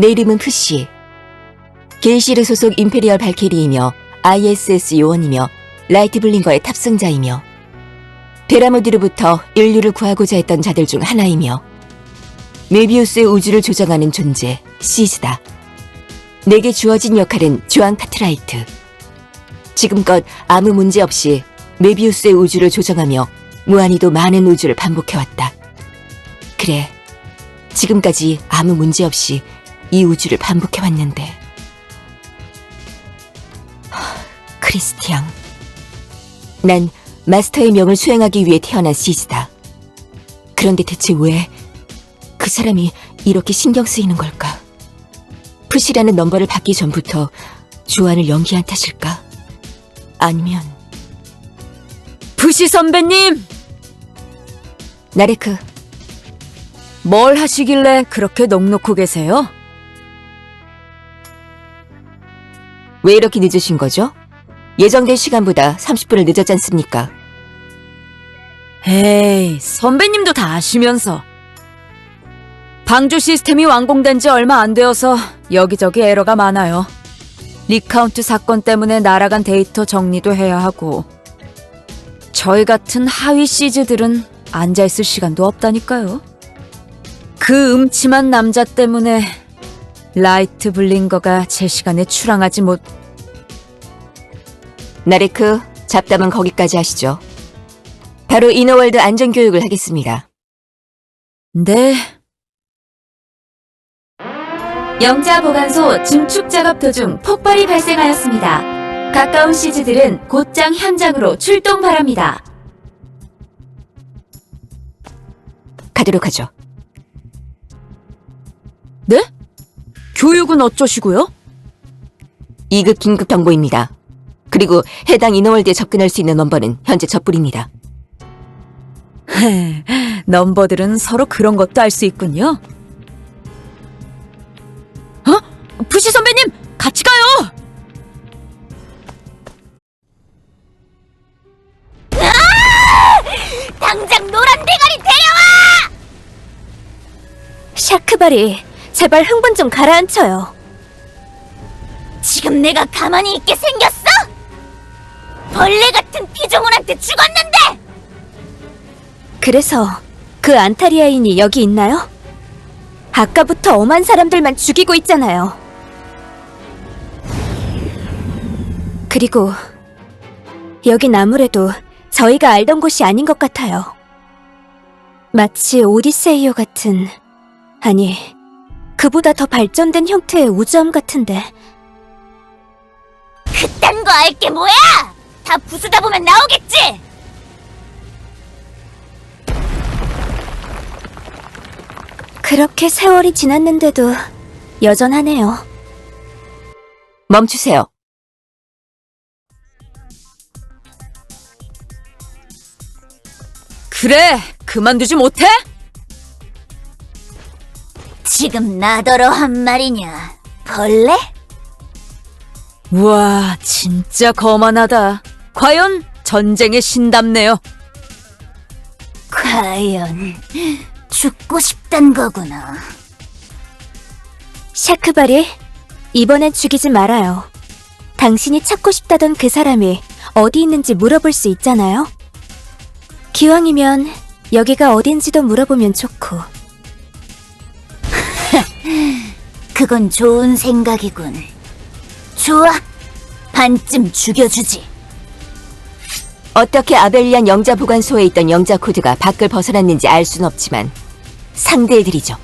내 이름은 푸시. 게이시르 소속 임페리얼 발키리이며 ISS 요원이며 라이트 블링거의 탑승자이며 베라모디로부터 인류를 구하고자 했던 자들 중 하나이며 메비우스의 우주를 조정하는 존재 시즈다. 내게 주어진 역할은 주앙 카트라이트. 지금껏 아무 문제 없이 메비우스의 우주를 조정하며 무한히도 많은 우주를 반복해왔다. 그래, 지금까지 아무 문제 없이 이 우주를 반복해 왔는데. 하, 크리스티앙. 난 마스터의 명을 수행하기 위해 태어난 시즈다. 그런데 대체 왜 그 사람이 이렇게 신경 쓰이는 걸까? 푸시라는 넘버를 받기 전부터 조안을 연기한 탓일까? 아니면 부시 선배님! 나레크 뭘 하시길래 그렇게 넋놓고 계세요? 왜 이렇게 늦으신 거죠? 예정된 시간보다 30분을 늦었지 않습니까? 에이, 선배님도 다 아시면서. 방주 시스템이 완공된 지 얼마 안 되어서 여기저기 에러가 많아요. 리카운트 사건 때문에 날아간 데이터 정리도 해야 하고. 저희 같은 하위 시즈들은 앉아있을 시간도 없다니까요. 그 음침한 남자 때문에 라이트 블링거가 제 시간에 출항하지 못, 나레크 잡담은 거기까지 하시죠. 바로 이너월드 안전교육을 하겠습니다. 네. 영자 보관소 증축 작업 도중 폭발이 발생하였습니다. 가까운 시즈들은 곧장 현장으로 출동 바랍니다. 가도록 하죠. 네? 교육은 어쩌시고요? 2급 긴급 경보입니다. 그리고 해당 이너월드에 접근할 수 있는 넘버는 현재 저뿐입니다. 넘버들은 서로 그런 것도 알 수 있군요. 어? 부시 선배님, 같이 가요! 당장 노란 대가리 데려와! 샤크바리, 제발 흥분 좀 가라앉혀요. 지금 내가 가만히 있게 생겼어? 벌레 같은 피조물한테 죽었는데! 그래서 그 안타리아인이 여기 있나요? 아까부터 엄한 사람들만 죽이고 있잖아요. 그리고 여긴 아무래도 저희가 알던 곳이 아닌 것 같아요. 마치 오디세이어 같은, 아니, 그보다 더 발전된 형태의 우주함 같은데. 그딴 거 알 게 뭐야! 다 부수다 보면 나오겠지! 그렇게 세월이 지났는데도 여전하네요. 멈추세요. 그래, 그만두지 못해? 지금 나더러 한 말이냐? 벌레? 우와, 진짜 거만하다. 과연 전쟁의 신답네요. 과연 죽고 싶단 거구나. 샤크바리, 이번엔 죽이지 말아요. 당신이 찾고 싶다던 그 사람이 어디 있는지 물어볼 수 있잖아요. 기왕이면 여기가 어딘지도 물어보면 좋고. 그건 좋은 생각이군. 좋아, 반쯤 죽여주지. 어떻게 아벨리안 영자 보관소에 있던 영자 코드가 밖을 벗어났는지 알 수는 없지만 상대해드리죠.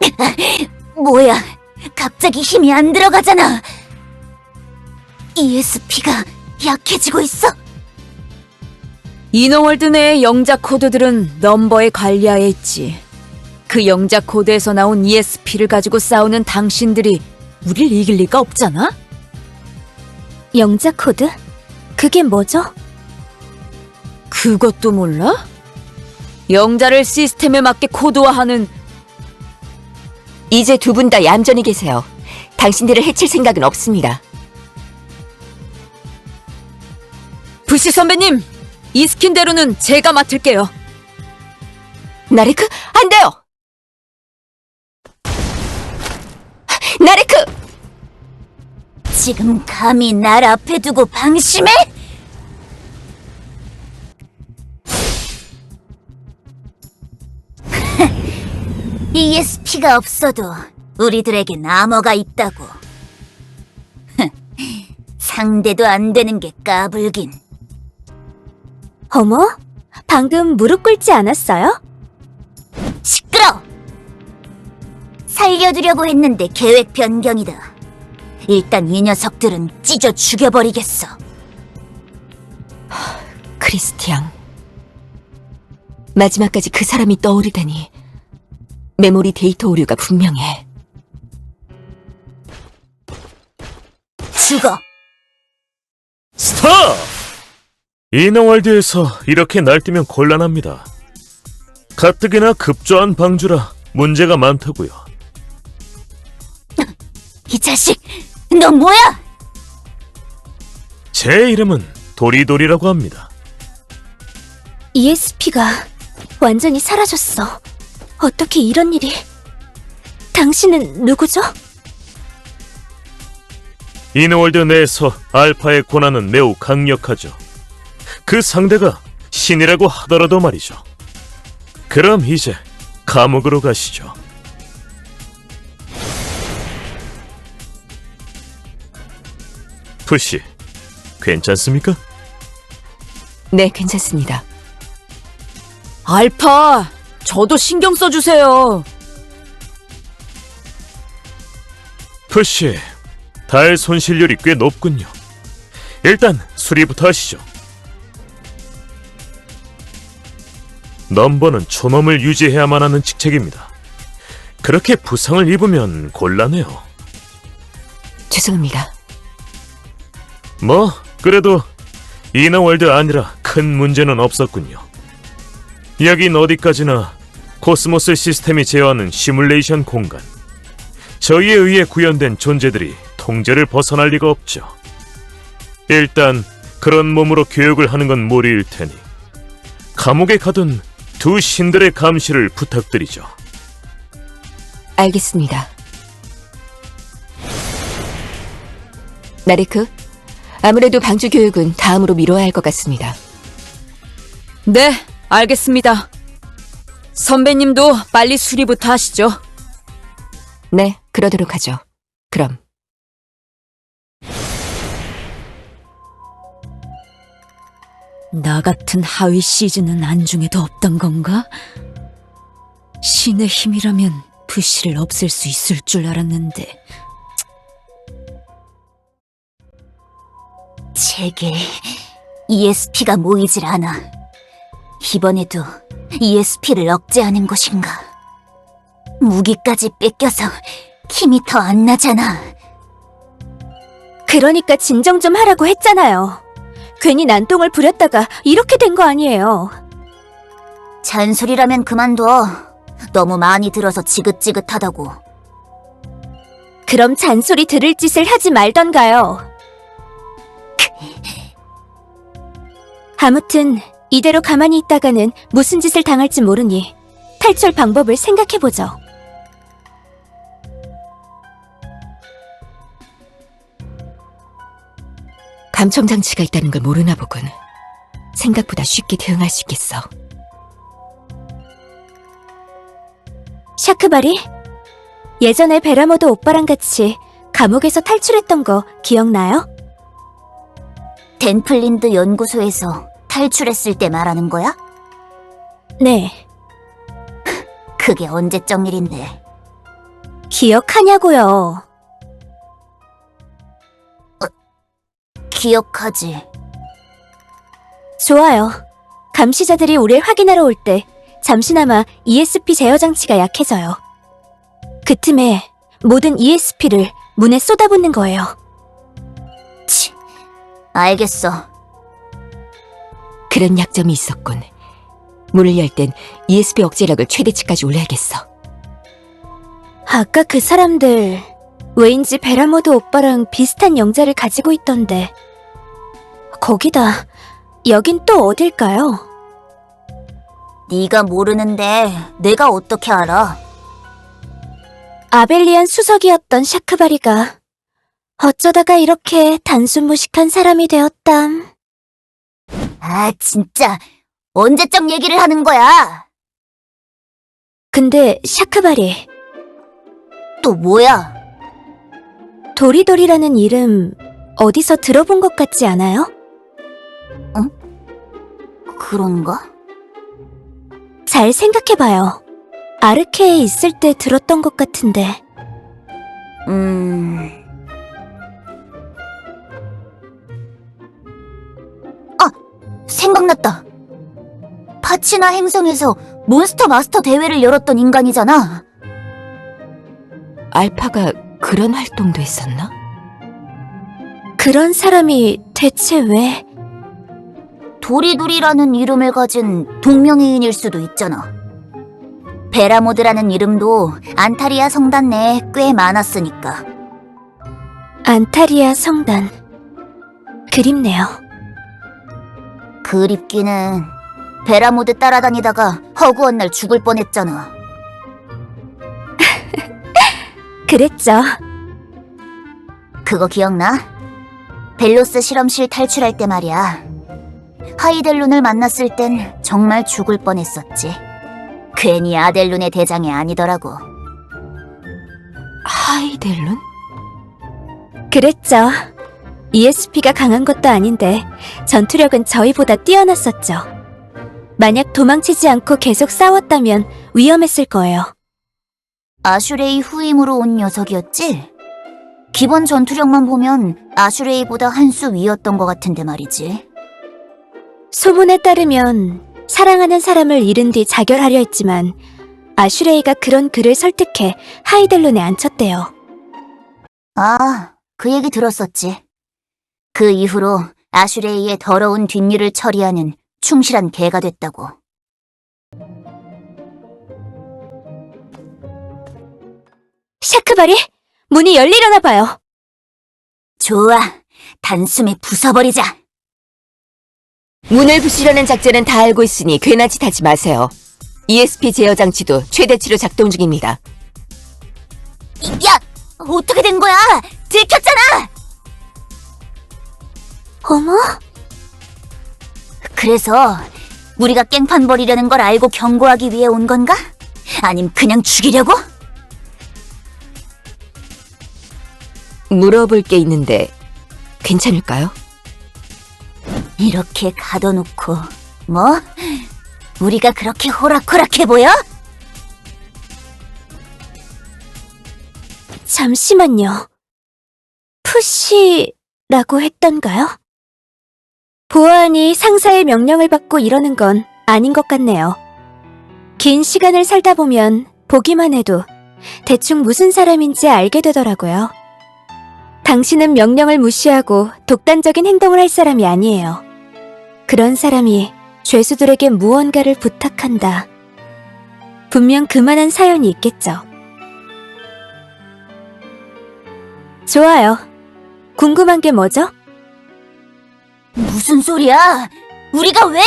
뭐야, 갑자기 힘이 안 들어가잖아. ESP가 약해지고 있어. 이너월드 내의 영자 코드들은 넘버의 관리하에 있지. 그 영자 코드에서 나온 ESP를 가지고 싸우는 당신들이 우릴 이길 리가 없잖아? 영자 코드? 그게 뭐죠? 그것도 몰라? 영자를 시스템에 맞게 코드화하는 이제 두 분 다 얌전히 계세요. 당신들을 해칠 생각은 없습니다. 부시 선배님! 이 스킨대로는 제가 맡을게요. 나레크, 안 돼요! 나레크! 지금 감히 날 앞에 두고 방심해? ESP가 없어도 우리들에겐 암호가 있다고. 상대도 안 되는 게 까불긴. 어머? 방금 무릎 꿇지 않았어요? 시끄러! 살려두려고 했는데 계획 변경이다. 일단 이 녀석들은 찢어 죽여버리겠어. 크리스티앙. 마지막까지 그 사람이 떠오르다니. 메모리 데이터 오류가 분명해. 죽어. 스탑! 이너월드에서 이렇게 날뛰면 곤란합니다. 가뜩이나 급조한 방주라 문제가 많다고요. 이 자식, 너 뭐야? 제 이름은 도리도리라고 합니다. ESP가 완전히 사라졌어. 어떻게 이런 일이? 당신은 누구죠? 이너월드 내에서 알파의 권한은 매우 강력하죠. 그 상대가 신이라고 하더라도 말이죠. 그럼 이제 감옥으로 가시죠. 푸시, 괜찮습니까? 네, 괜찮습니다. 알파, 저도 신경 써주세요. 푸시, 달 손실률이 꽤 높군요. 일단 수리부터 하시죠. 넘버는 초놈을 유지해야만 하는 직책입니다. 그렇게 부상을 입으면 곤란해요. 죄송합니다. 뭐, 그래도 이너월드 아니라 큰 문제는 없었군요. 여긴 어디까지나 코스모스 시스템이 제어하는 시뮬레이션 공간. 저희에 의해 구현된 존재들이 통제를 벗어날 리가 없죠. 일단 그런 몸으로 교육을 하는 건 무리일 테니 감옥에 가둔 두 신들의 감시를 부탁드리죠. 알겠습니다. 나레크, 아무래도 방주 교육은 다음으로 미뤄야 할 것 같습니다. 네, 알겠습니다. 선배님도 빨리 수리부터 하시죠. 네, 그러도록 하죠. 그럼. 나 같은 하위 시즌은 안중에도 없던 건가? 신의 힘이라면 부시를 없앨 수 있을 줄 알았는데 제게 ESP가 모이질 않아. 이번에도 ESP를 억제하는 것인가? 무기까지 뺏겨서 힘이 더 안 나잖아. 그러니까 진정 좀 하라고 했잖아요. 괜히 난동을 부렸다가 이렇게 된 거 아니에요. 잔소리라면 그만둬. 너무 많이 들어서 지긋지긋하다고. 그럼 잔소리 들을 짓을 하지 말던가요. 아무튼 이대로 가만히 있다가는 무슨 짓을 당할지 모르니 탈출 방법을 생각해보죠. 감청 장치가 있다는 걸 모르나 보군. 생각보다 쉽게 대응할 수 있겠어. 샤크바리? 예전에 베라모드 오빠랑 같이 감옥에서 탈출했던 거 기억나요? 덴플린드 연구소에서 탈출했을 때 말하는 거야? 네. 그게 언제적 일인데? 기억하냐고요. 기억하지. 좋아요. 감시자들이 우릴 확인하러 올 때 잠시나마 ESP 제어 장치가 약해져요. 그 틈에 모든 ESP를 문에 쏟아붓는 거예요. 치, 알겠어. 그런 약점이 있었군. 문을 열 땐 ESP 억제력을 최대치까지 올려야겠어. 아까 그 사람들 왜인지 베라모드 오빠랑 비슷한 영자를 가지고 있던데 거기다 여긴 또 어딜까요? 네가 모르는데 내가 어떻게 알아? 아벨리안 수석이었던 샤크바리가 어쩌다가 이렇게 단순 무식한 사람이 되었담. 아, 진짜. 언제적 얘기를 하는 거야? 근데 샤크바리, 또 뭐야? 도리도리라는 이름 어디서 들어본 것 같지 않아요? 그런가? 잘 생각해봐요. 아르케에 있을 때 들었던 것 같은데. 음. 생각났다. 파치나 행성에서 몬스터 마스터 대회를 열었던 인간이잖아. 알파가 그런 활동도 했었나? 그런 사람이 대체 왜? 도리도리라는 이름을 가진 동명이인일 수도 있잖아. 베라모드라는 이름도 안타리아 성단 내에 꽤 많았으니까. 안타리아 성단. 그립네요. 그립기는 베라모드 따라다니다가 허구한 날 죽을 뻔했잖아. 그랬죠. 그거 기억나? 벨로스 실험실 탈출할 때 말이야. 하이델룬을 만났을 땐 정말 죽을 뻔했었지. 괜히 아델룬의 대장이 아니더라고. 하이델룬? 그랬죠. ESP가 강한 것도 아닌데 전투력은 저희보다 뛰어났었죠. 만약 도망치지 않고 계속 싸웠다면 위험했을 거예요. 아슈레이 후임으로 온 녀석이었지? 기본 전투력만 보면 아슈레이보다 한 수 위였던 것 같은데 말이지. 소문에 따르면 사랑하는 사람을 잃은 뒤 자결하려 했지만 아슈레이가 그런 그를 설득해 하이델론에 앉혔대요. 아, 그 얘기 들었었지. 그 이후로 아슈레이의 더러운 뒷일을 처리하는 충실한 개가 됐다고. 샤크바리, 문이 열리려나 봐요. 좋아, 단숨에 부숴버리자. 문을 부수려는 작전은 다 알고 있으니 괜한 짓 하지 마세요. ESP 제어 장치도 최대치로 작동 중입니다. 야, 어떻게 된 거야? 들켰잖아! 어머, 그래서 우리가 깽판 벌이려는 걸 알고 경고하기 위해 온 건가? 아님 그냥 죽이려고? 물어볼 게 있는데 괜찮을까요? 이렇게 가둬놓고 뭐? 우리가 그렇게 호락호락해 보여? 잠시만요. 푸시라고 했던가요? 보아하니 상사의 명령을 받고 이러는 건 아닌 것 같네요. 긴 시간을 살다 보면 보기만 해도 대충 무슨 사람인지 알게 되더라고요. 당신은 명령을 무시하고 독단적인 행동을 할 사람이 아니에요. 그런 사람이 죄수들에게 무언가를 부탁한다. 분명 그만한 사연이 있겠죠. 좋아요. 궁금한 게 뭐죠? 무슨 소리야? 우리가 왜?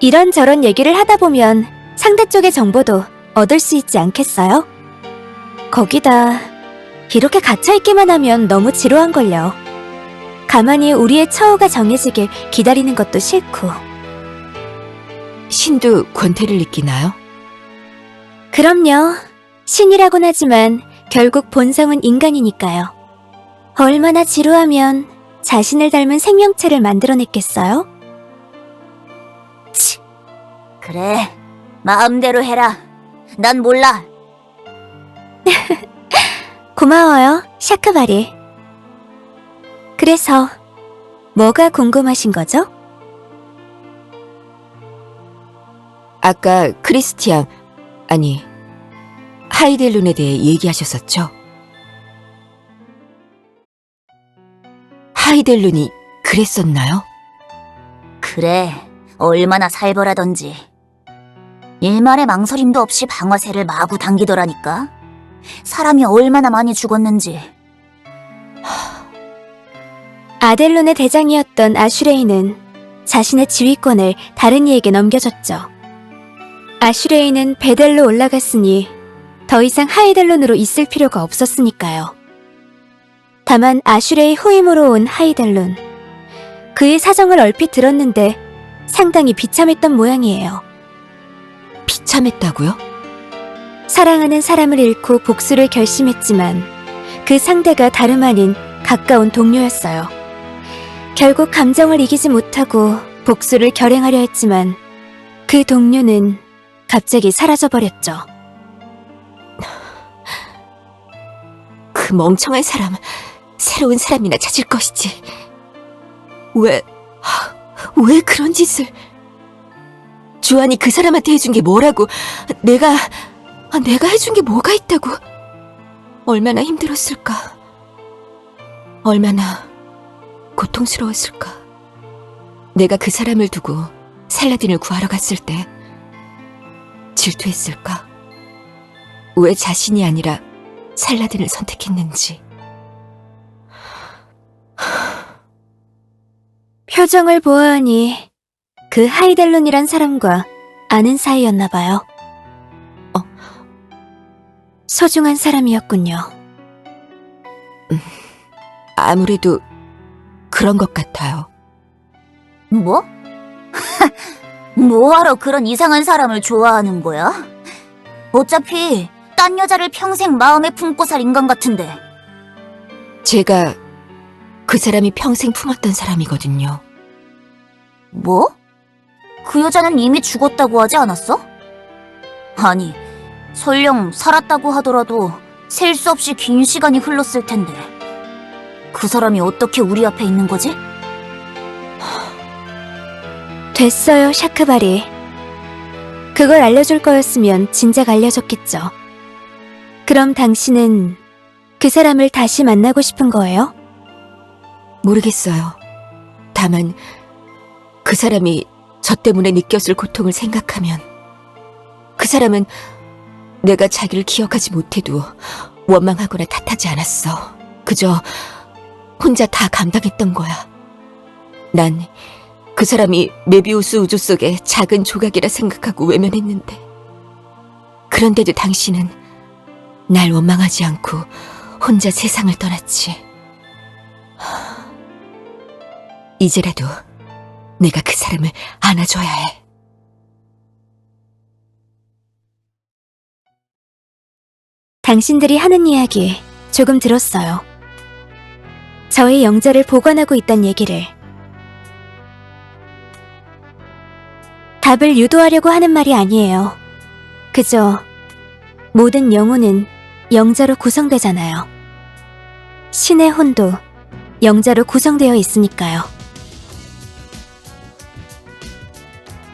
이런저런 얘기를 하다 보면 상대 쪽의 정보도 얻을 수 있지 않겠어요? 거기다 이렇게 갇혀있기만 하면 너무 지루한걸요. 가만히 우리의 처우가 정해지길 기다리는 것도 싫고 신도 권태를 느끼나요? 그럼요. 신이라곤 하지만 결국 본성은 인간이니까요. 얼마나 지루하면 자신을 닮은 생명체를 만들어냈겠어요? 그래, 마음대로 해라. 난 몰라. 고마워요, 샤크바리. 그래서 뭐가 궁금하신 거죠? 아까 크리스티앙 아니 하이델룬에 대해 얘기하셨었죠? 하이델룬이 그랬었나요? 그래, 얼마나 살벌하던지. 일말의 망설임도 없이 방아쇠를 마구 당기더라니까. 사람이 얼마나 많이 죽었는지. 아델론의 대장이었던 아슈레이는 자신의 지휘권을 다른 이에게 넘겨줬죠. 아슈레이는 베델로 올라갔으니 더 이상 하이델론으로 있을 필요가 없었으니까요. 다만 아슈레의 후임으로 온 하이델론. 그의 사정을 얼핏 들었는데 상당히 비참했던 모양이에요. 비참했다고요? 사랑하는 사람을 잃고 복수를 결심했지만 그 상대가 다름 아닌 가까운 동료였어요. 결국 감정을 이기지 못하고 복수를 결행하려 했지만 그 동료는 갑자기 사라져버렸죠. 그 멍청한 사람, 새로운 사람이나 찾을 것이지. 왜, 하, 왜 그런 짓을? 주한이 그 사람한테 해준 게 뭐라고? 내가, 아, 내가 해준 게 뭐가 있다고? 얼마나 힘들었을까? 얼마나 고통스러웠을까? 내가 그 사람을 두고 살라딘을 구하러 갔을 때 질투했을까? 왜 자신이 아니라 살라딘을 선택했는지. 표정을 보아하니 그 하이델론이란 사람과 아는 사이였나 봐요. 어, 소중한 사람이었군요. 아무래도 그런 것 같아요. 뭐? 뭐하러 그런 이상한 사람을 좋아하는 거야? 어차피 딴 여자를 평생 마음에 품고 살 인간 같은데. 제가 그 사람이 평생 품었던 사람이거든요. 뭐? 그 여자는 이미 죽었다고 하지 않았어? 아니, 설령 살았다고 하더라도 셀 수 없이 긴 시간이 흘렀을 텐데. 그 사람이 어떻게 우리 앞에 있는 거지? 됐어요, 샤크바리. 그걸 알려줄 거였으면 진작 알려줬겠죠. 그럼 당신은 그 사람을 다시 만나고 싶은 거예요? 모르겠어요. 다만 그 사람이 저 때문에 느꼈을 고통을 생각하면 그 사람은 내가 자기를 기억하지 못해도 원망하거나 탓하지 않았어. 그저 혼자 다 감당했던 거야. 난 그 사람이 메비우스 우주 속의 작은 조각이라 생각하고 외면했는데 그런데도 당신은 날 원망하지 않고 혼자 세상을 떠났지. 이제라도 내가 그 사람을 안아줘야 해. 당신들이 하는 이야기 조금 들었어요. 저의 영자를 보관하고 있단 얘기를. 답을 유도하려고 하는 말이 아니에요. 그저 모든 영혼은 영자로 구성되잖아요. 신의 혼도 영자로 구성되어 있으니까요.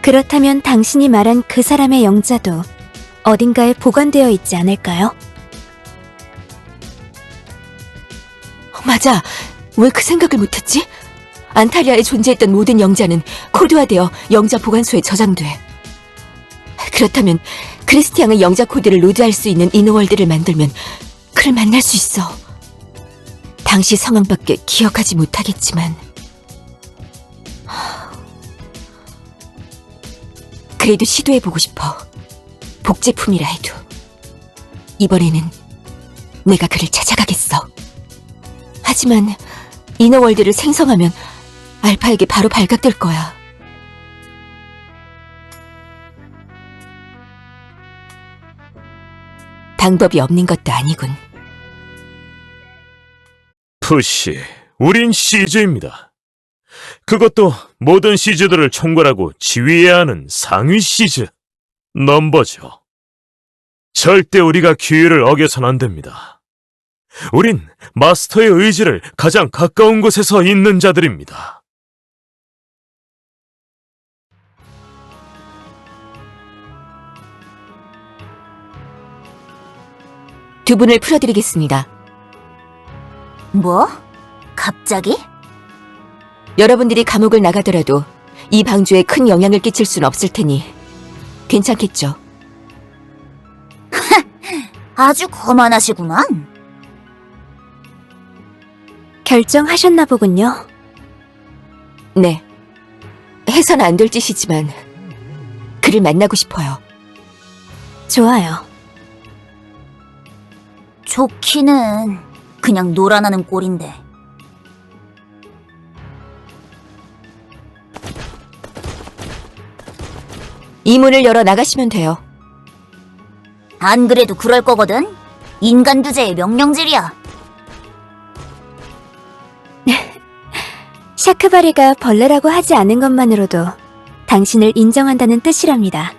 그렇다면 당신이 말한 그 사람의 영자도 어딘가에 보관되어 있지 않을까요? 맞아. 왜 그 생각을 못했지? 안타리아에 존재했던 모든 영자는 코드화되어 영자 보관소에 저장돼. 그렇다면 크리스티앙의 영자 코드를 로드할 수 있는 이너월드를 만들면 그를 만날 수 있어. 당시 상황밖에 기억하지 못하겠지만. 그래도 시도해보고 싶어. 복제품이라 해도. 이번에는 내가 그를 찾아가겠어. 하지만 이너월드를 생성하면 알파에게 바로 발각될 거야. 방법이 없는 것도 아니군. 푸시, 우린 시즈입니다. 그것도 모든 시즈들을 총괄하고 지휘해야 하는 상위 시즈, 넘버죠. 절대 우리가 규율을 어겨선 안 됩니다. 우린 마스터의 의지를 가장 가까운 곳에서 있는 자들입니다. 두 분을 풀어드리겠습니다. 뭐? 갑자기? 여러분들이 감옥을 나가더라도 이 방주에 큰 영향을 끼칠 순 없을 테니 괜찮겠죠? 아주 거만하시구만. 결정하셨나 보군요. 네. 해선 안 될 짓이지만 그를 만나고 싶어요. 좋아요. 좋기는 그냥 놀아나는 꼴인데. 이 문을 열어 나가시면 돼요. 안 그래도 그럴 거거든. 인간 주제의 명령질이야. 샤크바리가 벌레라고 하지 않은 것만으로도 당신을 인정한다는 뜻이랍니다.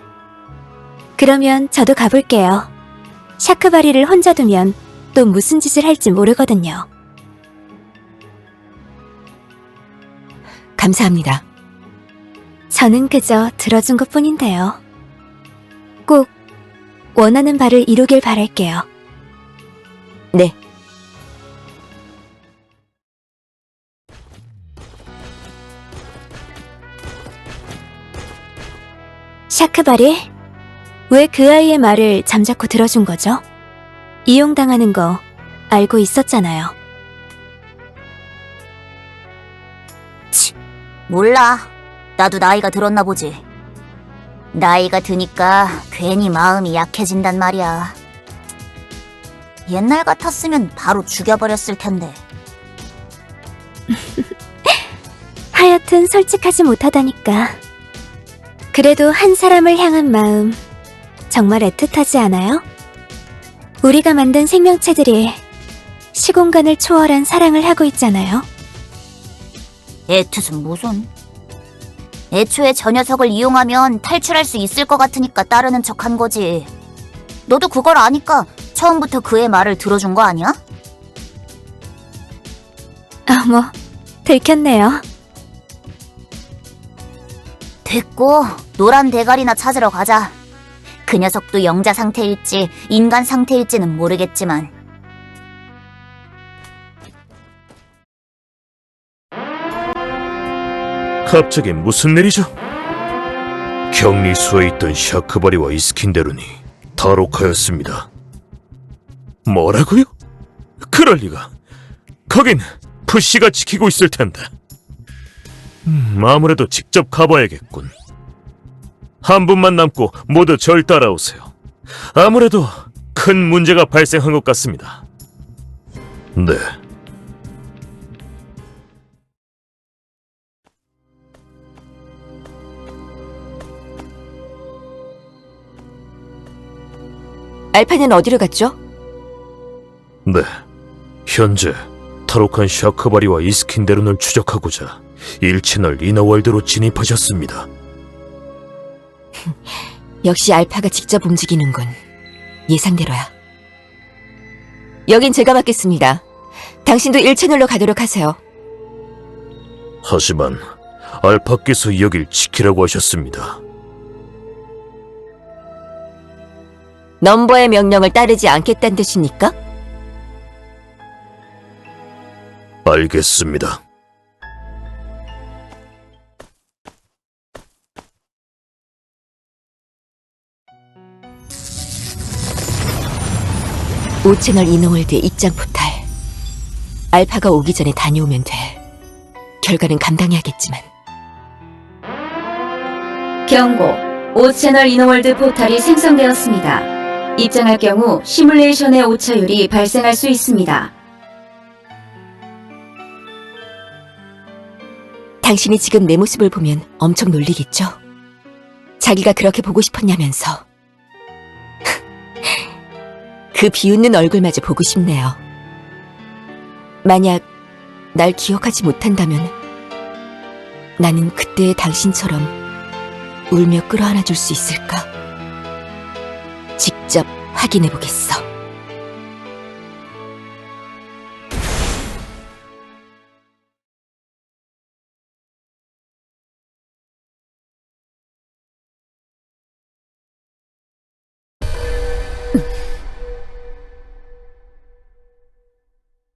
그러면 저도 가볼게요. 샤크바리를 혼자 두면 또 무슨 짓을 할지 모르거든요. 감사합니다. 저는 그저 들어준 것 뿐인데요. 꼭 원하는 바를 이루길 바랄게요. 네. 샤크바리, 왜 그 아이의 말을 잠자코 들어준 거죠? 이용당하는 거 알고 있었잖아요. 몰라. 나도 나이가 들었나 보지. 나이가 드니까 괜히 마음이 약해진단 말이야. 옛날 같았으면 바로 죽여버렸을 텐데. 하여튼 솔직하지 못하다니까. 그래도 한 사람을 향한 마음 정말 애틋하지 않아요? 우리가 만든 생명체들이 시공간을 초월한 사랑을 하고 있잖아요. 애투는 무슨? 애초에 저 녀석을 이용하면 탈출할 수 있을 것 같으니까 따르는 척 한 거지. 너도 그걸 아니까 처음부터 그의 말을 들어준 거 아니야? 어머, 들켰네요. 됐고, 노란 대가리나 찾으러 가자. 그 녀석도 영자 상태일지 인간 상태일지는 모르겠지만 갑자기 무슨 일이죠? 격리소에 있던 샤크바리와 이스킨데룬이 탈옥하였습니다. 뭐라고요? 그럴 리가. 거긴 푸시가 지키고 있을 텐데. 음, 아무래도 직접 가봐야겠군. 한 분만 남고 모두 절 따라오세요. 아무래도 큰 문제가 발생한 것 같습니다. 네. 알파는 어디로 갔죠? 네. 현재 탈옥한 샤크바리와 이스킨데룬을 추적하고자 1채널 이너월드로 진입하셨습니다. 역시 알파가 직접 움직이는군. 예상대로야. 여긴 제가 맡겠습니다. 당신도 1채널로 가도록 하세요. 하지만 알파께서 여길 지키라고 하셨습니다. 넘버의 명령을 따르지 않겠다는 뜻입니까? 알겠습니다. 오채널 이너월드 입장 포탈. 알파가 오기 전에 다녀오면 돼. 결과는 감당해야겠지만. 경고. 5채널 이너월드 포탈이 생성되었습니다. 입장할 경우 시뮬레이션의 오차율이 발생할 수 있습니다. 당신이 지금 내 모습을 보면 엄청 놀리겠죠? 자기가 그렇게 보고 싶었냐면서. 그 비웃는 얼굴마저 보고 싶네요. 만약 날 기억하지 못한다면 나는 그때의 당신처럼 울며 끌어안아 줄 수 있을까? 직접 확인해 보겠어.